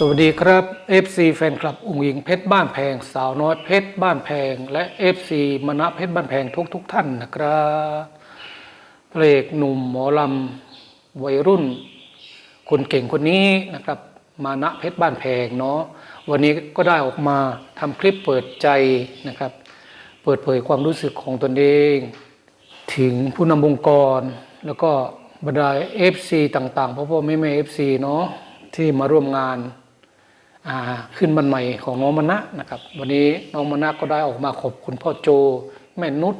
สวัสดีครับ FC แฟนคลับองค์หญิงเพชรบ้านแพง สาวน้อยเพชรบ้านแพง และ FC มณะเพชรบ้านแพงทุกทุกท่านนะครับเพลงหนุ่มหมอลำวัยรุ่น คนเก่งคนนี้นะครับมานะเพชรบ้านแพงเนาะวันนี้ก็ได้ออกมาทำคลิปเปิดใจนะครับ เปิดเผยความรู้สึกของตนเอง ถึงผู้นำองค์กร แล้วก็บรรดา FC ต่างๆพ่อพ่อแม่แม่ FC เนาะที่มาร่วมงาน ขึ้นบันใหม่ของน้องมณะนะครับ วันนี้น้องมณะก็ได้ออกมาขอบคุณพ่อโจ แม่นุช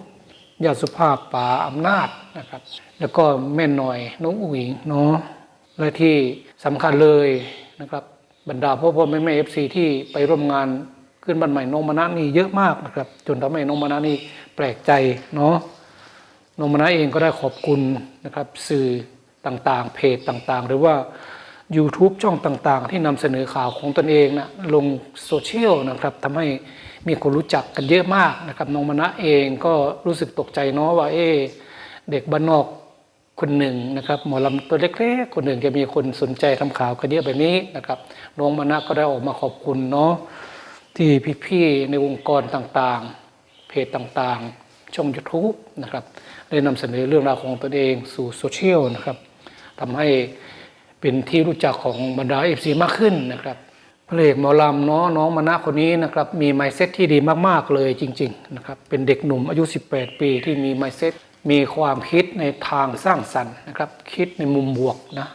ยาสุภาพป่าอำนาจนะครับ แล้วก็แม่หน่อยน้องอุ๋งเนาะและที่สำคัญเลยนะครับ บรรดาพ่อพ่อแม่แม่ FC ที่ไปร่วมงานขึ้นบันใหม่น้องมณะนี่เยอะมากนะครับ จนทำให้น้องมณะนี่แปลกใจเนาะน้องมนะเองก็ได้ขอบคุณนะครับ สื่อต่างๆ เพจต่างๆ หรือว่า YouTube ช่องต่างๆ ที่นำเสนอข่าวของตนเองนะลงโซเชียลนะครับทำให้มีคนรู้จักกันเยอะมากนะครับน้องมณะเองก็รู้สึกตกใจเนาะว่าเอ๊เด็กบ้านนอกคนหนึ่งนะครับหมอลำตัวเล็กๆ คนหนึ่งจะมีคนสนใจทำข่าวกันเยอะแบบนี้นะครับน้องมณะก็ได้ออกมาขอบคุณเนาะที่พี่ๆในวงกรต่างๆ เพจต่างๆ ช่อง YouTube นะครับได้นำเสนอเรื่องราวของตนเองสู่โซเชียลนะครับทำให้ เป็นที่รู้จักของบรรดาเอฟซีมากขึ้นนะครับพระเอกหมอลำเนาะน้องมานะคนนี้นะครับมีไมเซ็ตที่ดีมากๆเลยจริงๆนะครับเป็นเด็กหนุ่มอายุ 18 ปีที่มีไมเซ็ตมีความคิดในทางสร้างสรรค์นะครับคิดในมุมบวกนะ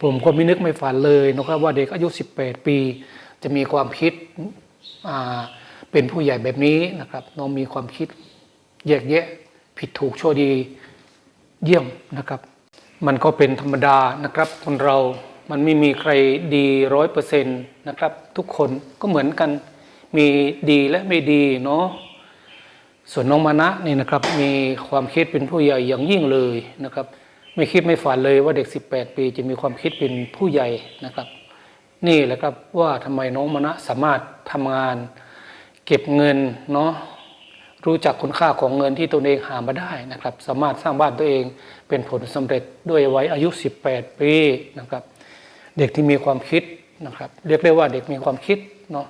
ผมก็ไม่นึกไม่ฝันเลยนะครับว่าเด็กอายุ 18 ปี จะมีความคิดเป็นผู้ใหญ่แบบนี้นะครับน้องมีความคิดแยกแยะผิดถูกชั่วดีเยี่ยมนะครับ มันก็เป็นธรรมดานะครับ คนเรามันไม่มีใครดีร้อยเปอร์เซ็นต์นะครับ ทุกคนก็เหมือนกันมีดีและไม่ดีเนาะส่วนน้องมานะนี่นะครับมีความคิดเป็นผู้ใหญ่อย่างยิ่งเลยนะครับ ไม่คิดไม่ฝันเลยว่าเด็ก 18 ปีจะมีความคิดเป็นผู้ใหญ่นะครับ นี่แหละครับว่าทำไมน้องมานะสามารถทำงาน เก็บเงินเนาะ รู้จักคุณค่าของเงินที่ตนเองหามาได้นะครับ สามารถสร้างบ้านตัวเองเป็นผลสำเร็จด้วยวัยอายุ 18 ปีนะครับ เด็กที่มีความคิดนะครับ เรียกได้ว่าเด็กมีความคิดเนาะ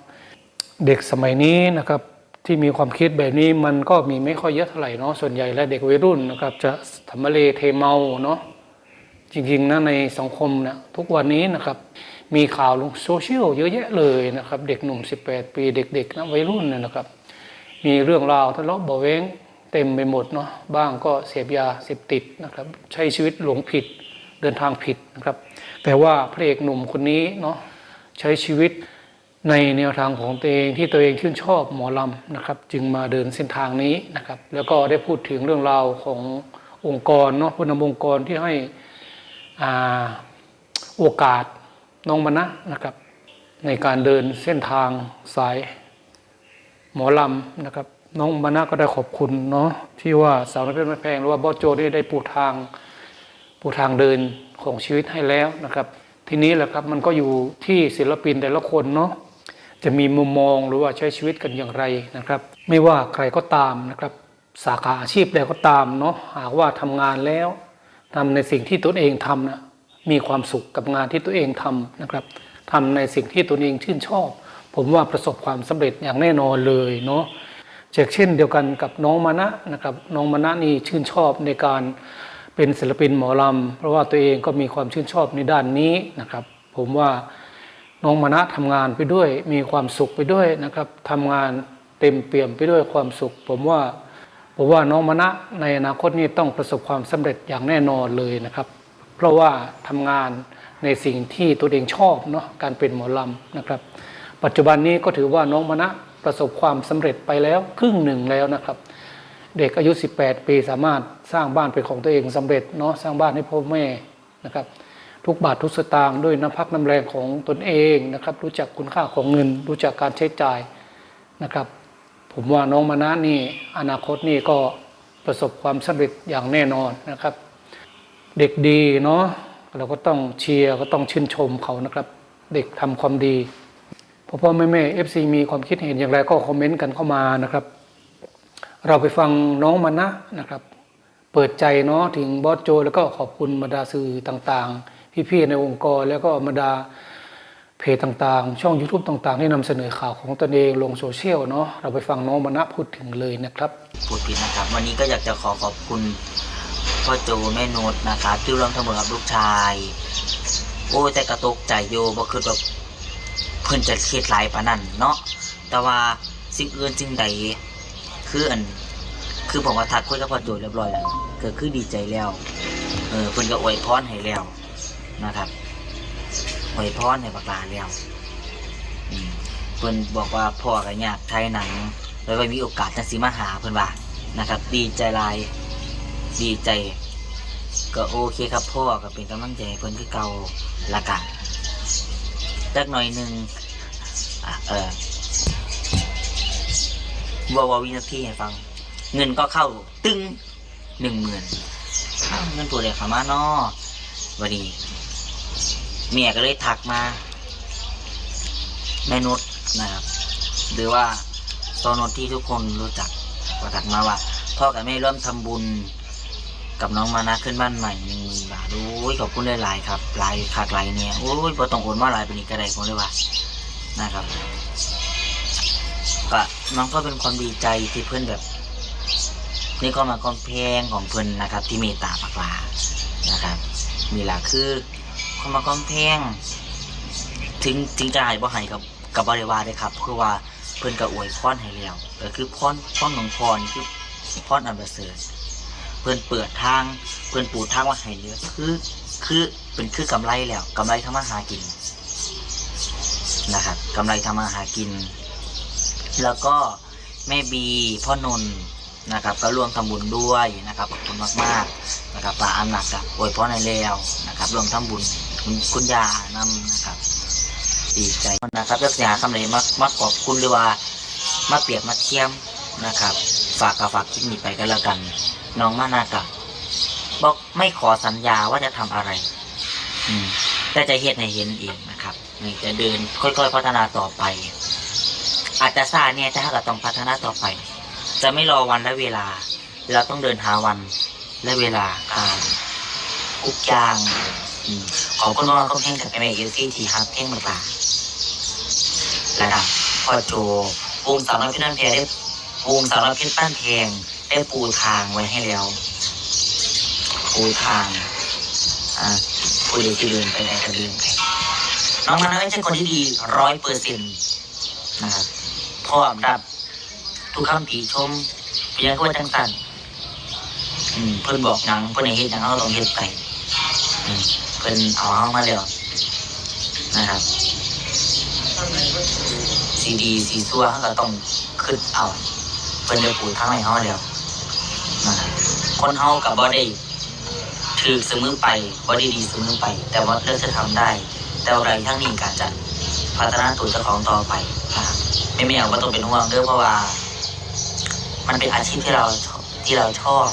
เด็กสมัยนี้นะครับที่มีความคิดแบบนี้มันก็มีไม่ค่อยเยอะเท่าไหร่เนาะส่วนใหญ่แล้วเด็กวัยรุ่นนะครับ จะทำเลเทเมาเนาะจริงๆนะในสังคมเนี่ยทุกวันนี้นะครับ มีข่าวลงโซเชียลเยอะแยะเลยนะครับ เด็กหนุ่ม 18 ปีเด็กๆนะวัยรุ่นเนี่ยนะครับ มีเรื่องราวทะเลาะเบาะแวงเต็มไปหมดเนาะบ้างก็เสพยาเสพติดนะครับ ใช้ชีวิตหลงผิดเดินทางผิดนะครับ แต่ว่าพระเอกหนุ่มคนนี้เนาะใช้ชีวิตในแนวทางของตัวเองที่ตัวเองชื่นชอบหมอลำนะครับ จึงมาเดินเส้นทางนี้นะครับ แล้วก็ได้พูดถึงเรื่องราวขององค์กรเนาะผู้นำองค์กรที่ให้อ่าโอกาสน้องมณะนะครับ ในการเดินเส้นทางสาย หมอลำนะครับ น้องมณะก็ได้ขอบคุณเนาะที่ว่าสาวน้อยเพชรไม่แพงหรือว่าบอสโจได้ได้ปูทางปูทางเดินของชีวิตให้แล้วนะครับ ทีนี้แหละครับมันก็อยู่ที่ศิลปินแต่ละคนเนาะจะมีมุมมองหรือว่าใช้ชีวิตกันอย่างไรนะครับ ไม่ว่าใครก็ตามนะครับ สาขาอาชีพใดก็ตามเนาะหากว่าทำงานแล้วทำในสิ่งที่ตนเองทำนะมีความสุขกับงานที่ตัวเองทำนะครับทำในสิ่งที่ตนเองชื่นชอบ ผมว่าประสบความสำเร็จอย่างแน่นอนเลยเนาะเช่นเช่นเดียวกันกับน้องมานะนะครับน้องมานะนี่ชื่นชอบในการเป็นศิลปินหมอลำเพราะว่าตัวเองก็มีความชื่นชอบในด้านนี้นะครับ ผมว่าน้องมานะทำงานไปด้วย มีความสุขไปด้วยนะครับทำงานเต็มเปี่ยมไปด้วยความสุข ผมว่าผมว่าน้องมณะในอนาคตนี้ต้องประสบความสำเร็จอย่างแน่นอนเลยนะครับ เพราะว่าทำงานในสิ่งที่ตัวเองชอบเนาะการเป็นหมอลำนะครับ ปัจจุบันนี้ก็ถือว่าน้องมณะประสบความสำเร็จไปแล้วครึ่งหนึ่งแล้วนะครับ เด็กอายุ 18 ปีสามารถสร้างบ้านเป็นของตัวเองสำเร็จเนาะสร้างบ้านให้พ่อแม่นะครับ ทุกบาททุกสตางค์ด้วยน้ำพักน้ำแรงของตนเองนะครับ รู้จักคุณค่าของเงิน รู้จักการใช้จ่ายนะครับ ผมว่าน้องมานะนี่อนาคตนี่ก็ประสบความสำเร็จอย่างแน่นอนนะครับ เด็กดีเนาะเราก็ต้องเชียร์ก็ต้องชื่นชมเขานะครับ เด็กทำความดี พ่อพ่อแม่แม่เอฟซีมีความคิดเห็นอย่างไรก็คอมเมนต์กันเข้ามานะครับ เราไปฟังน้องมานะนะครับ เปิดใจเนาะถึงบอสโจ แล้วก็ขอบคุณบรรดาสื่อต่างๆ พี่ๆในองค์กรแล้วก็บรรดาเพจต่างๆ ช่อง YouTube ต่างๆ ที่นำเสนอข่าวของตนเองลงโซเชียลเนาะเราไปฟังน้องมณะพูดถึงเลยนะครับพูดผิดนะครับ วันนี้ก็อยากจะขอขอบคุณพ่อโจแม่นุชนะครับที่ร่วมทำบุญกับลูกชาย โอ้แต่กระตกใจโยบ่คือแบบ พิ่นจะเครียดหลายปานนั้นเนาะแต่ว่าสิ่งอื่นสิ่งใดคืออันคือผมว่าทักคุยกับพ่อโจเรียบร้อยแล้วก็คือดีใจแล้วเออเพิ่นก็อวยพรให้แล้วนะครับอวยพรให้บักลาแล้วอืมเพิ่นบอกว่าพ่อก็อยากถ่ายหนังแล้วก็มีโอกาสจังสิมาหาเพิ่นว่านะครับ ดีใจลายดีใจ ก็โอเคครับพ่อก็เป็นกำลังใจเพิ่นคือเก่าละกันจักหน่อยหนึ่ง เออวาวาวินาทีให้ฟัง เงินก็เข้าตึ้งหนึ่งหมื่นเงินตัวเด็กขามาเนอวันนี้เมียก็เลยทักมาแม่นุชนะครับ หรือว่าโซนนที่ทุกคนรู้จักก็ทักมาว่า พ่อกับแม่ร่วมทำบุญกับน้องมานะขึ้นบ้านใหม่หนึ่งหมื่นบาทโอ้ยขอบคุณหลายๆครับหลายคากหลายเนี่ยโอ้ยพอต้องโอนมาหลายเป็นอีกกระไดผมเลยว่า นะครับ ก็น้องก็เป็นความดีใจที่เพื่อนแบบ นี่ก็มาความแพงของเพื่อนนะครับ ที่เมตตาปากลานะครับ มีหลักคือความมาความแพงถึงถึงจะใหายบ่หายกับกับบริวารเลยครับคือว่าเพื่อนก็อวยพรให้แล้วก็คือพรพรของพรคือพรอันประเสริฐเพื่อนเปิดทาง เพื่อนปูทางว่าให้เยอคือคือเป็นคือกำไรแล้วกำไรทำมาหากิน นะครับกำไรทำมาหากิน แล้วก็แม่บีพ่อนนนะครับ ก็ร่วมทำบุญด้วยนะครับขอบคุณมากๆนะครับปลาอันหนักกับอวยพรในแล้วนะครับร่วมทำบุญคุณคุณยานำนะครับดีใจนะครับเลือกหาคำไหนมามาขอบคุณหรือว่ามาเปรียบมาเทียมนะครับ ฝากกับฝากคลิปนี้ไปก็แล้วกัน น้องมานากับบอกไม่ขอสัญญาว่าจะทำอะไร อืมแต่จะเห็นให้เห็นเอง นี่จะเดินค่อยๆพัฒนาต่อไป อาจจะซาเนี่ยแต่ถ้าเกิดต้องพัฒนาต่อไป จะไม่รอวันและเวลา เราต้องเดินหาวันและเวลาการทุกอย่างขอบคุณมาก็เพลงกับแม่เอลซี่ที่ฮักเพลงต่างๆและนะพ่อโจวงสาวน้อยพี่นั่นเพได้วงสาวน้อยพี่ป้านเพลงได้ปูทางไว้ให้แล้วปูทางอ่าผู้ใดที่เดินไปไหนก็เดินไป น้องมันไม่ใช่คนที่ดีร้อยเปอร์เซ็นต์นะครับพร้อมรับ ทุกคำติชมพยงว่าจังสันเพิ่นบอกหยังเพิ่นให้เฮ็ดหยังเราต้องเฮ็ดไปเพิ่นเอาเฮามาแล้วนะครับสีดีสีซัวเขาก็ต้องขึ้นเอาเพิ่นได้ปูทางให้เฮาแล้วนะครับคนเฮากับบ่ได้ถือเสมอไปบ่ได้ดีเสมอไป แต่ว่าเลือกจะทำได้ แต่ว่าไรทั้งนี้การจะพัฒนาตัวเจ้าของต่อไปนะครับไม่ไม่เอาว่าต้องเป็นห่วงเด้อเพราะว่า มันเป็นอาชีพที่เราที่เราชอบ